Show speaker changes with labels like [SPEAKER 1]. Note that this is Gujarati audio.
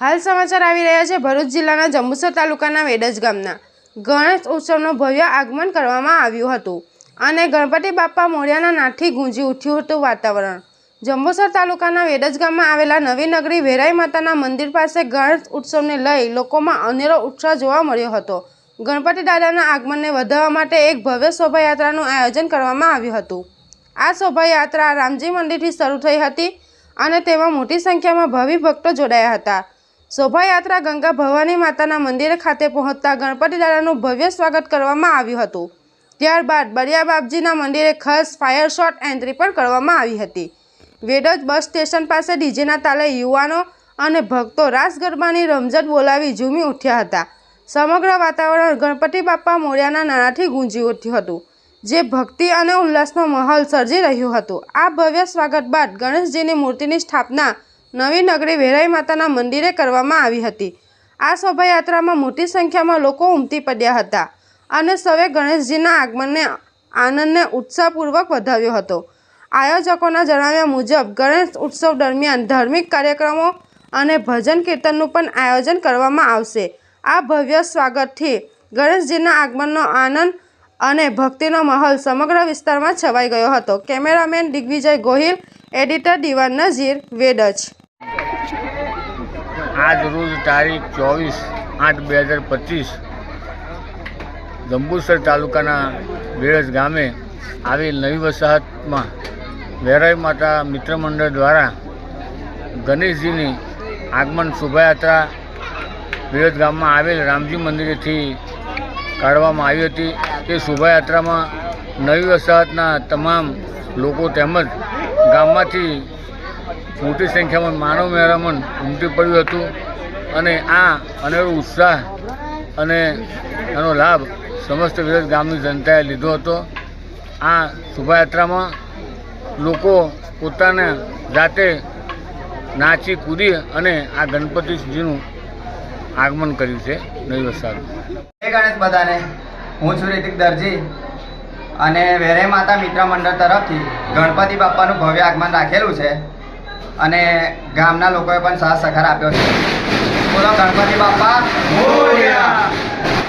[SPEAKER 1] હાલ સમાચાર આવી રહ્યા છે. ભરૂચ જિલ્લાના જંબુસર તાલુકાના વેડજ ગામના. ગણેશ ઉત્સવનું ભવ્ય આગમન કરવામાં આવ્યું હતું અને ગણપતિ બાપ્પા મોર્યાના નાથી ગુંજી ઉઠ્યું હતું વાતાવરણ. જંબુસર તાલુકાના વેડજ ગામમાં આવેલા નવી નગરી વેરાઈ માતાના મંદિર પાસે ગણેશ ઉત્સવને લઈ લોકોમાં અનેરો ઉત્સાહ જોવા મળ્યો હતો. ગણપતિ દાદાના આગમનને વધારવા માટે એક ભવ્ય શોભાયાત્રાનું આયોજન કરવામાં આવ્યું હતું. આ શોભાયાત્રા રામજી મંદિરથી શરૂ થઈ હતી અને તેમાં મોટી સંખ્યામાં ભાવિ ભક્તો જોડાયા હતા. શોભાયાત્રા ગંગા ભવાની માતાના મંદિર ખાતે પહોંચતા ગણપતિ દાદાનું ભવ્ય સ્વાગત કરવામાં આવ્યું હતું. ત્યારબાદ બરિયા બાપજીના મંદિરે ખાસ ફાયર શોટ એન્ટ્રી પણ કરવામાં આવી હતી. વેડજ બસ સ્ટેશન પાસે ડીજેના તાલે યુવાનો અને ભક્તો રાસ ગરબાની રમઝટ બોલાવી ઝૂમી ઉઠ્યા હતા. સમગ્ર વાતાવરણ ગણપતિ બાપ્પા મોર્યાના નાણાંથી ગુંજી ઉઠ્યું હતું, જે ભક્તિ અને ઉલ્લાસનો માહોલ સર્જી રહ્યું હતું. આ ભવ્ય સ્વાગત બાદ ગણેશજીની મૂર્તિની સ્થાપના નવી નગરી વેરાઈ માતાના મંદિરે કરવામાં આવી હતી. આ શોભાયાત્રામાં મોટી સંખ્યામાં લોકો ઉમટી પડ્યા હતા અને સૌએ ગણેશજીના આગમનને આનંદને ઉત્સાહપૂર્વક વધાવ્યો હતો. આયોજકોના જણાવ્યા મુજબ, ગણેશ ઉત્સવ દરમિયાન ધાર્મિક કાર્યક્રમો અને ભજન કીર્તનનું પણ આયોજન કરવામાં આવશે. આ ભવ્ય સ્વાગતથી ગણેશજીના આગમનનો આનંદ અને ભક્તિનો માહોલ સમગ્ર વિસ્તારમાં છવાઈ ગયો હતો. કેમેરામેન દિગ્વિજય ગોહિલ, એડિટર દિવાન નઝીર વેડજ
[SPEAKER 2] આજ રોજ તારીખ ચોવીસ આઠ બે હજાર પચીસ જંબુસર તાલુકાના બેળજ ગામે આવેલ નવી વસાહતમાં વેરાઈ માતા મિત્ર મંડળ દ્વારા ગણેશજીની આગમન શોભાયાત્રા બેળજ ગામમાં આવેલ રામજી મંદિરેથી કાઢવામાં આવી હતી. તે શોભાયાત્રામાં નવી વસાહતના તમામ લોકો તેમજ ગામમાંથી મોટી સંખ્યામાં માનવ મહેરામણ ઉમટી પડ્યું હતું. અને આ અનેરો ઉત્સાહ અને એનો લાભ સમસ્ત વિરોધ ગામની જનતાએ લીધો હતો. આ શોભાયાત્રામાં લોકો પોતાના જાતે નાચી, કૂદી અને આ ગણપતિજીનું આગમન કર્યું છે. નવી
[SPEAKER 3] જય ગણેશ બધાને. હું છું રિતિક દરજી અને વેરે માતા મિત્ર મંડળ તરફથી ગણપતિ બાપાનું ભવ્ય આગમન રાખેલું છે. અને ગામના લોકોએ પણ સાથ સહકાર આપ્યો છે. બોલો ગણપતિ બાપા.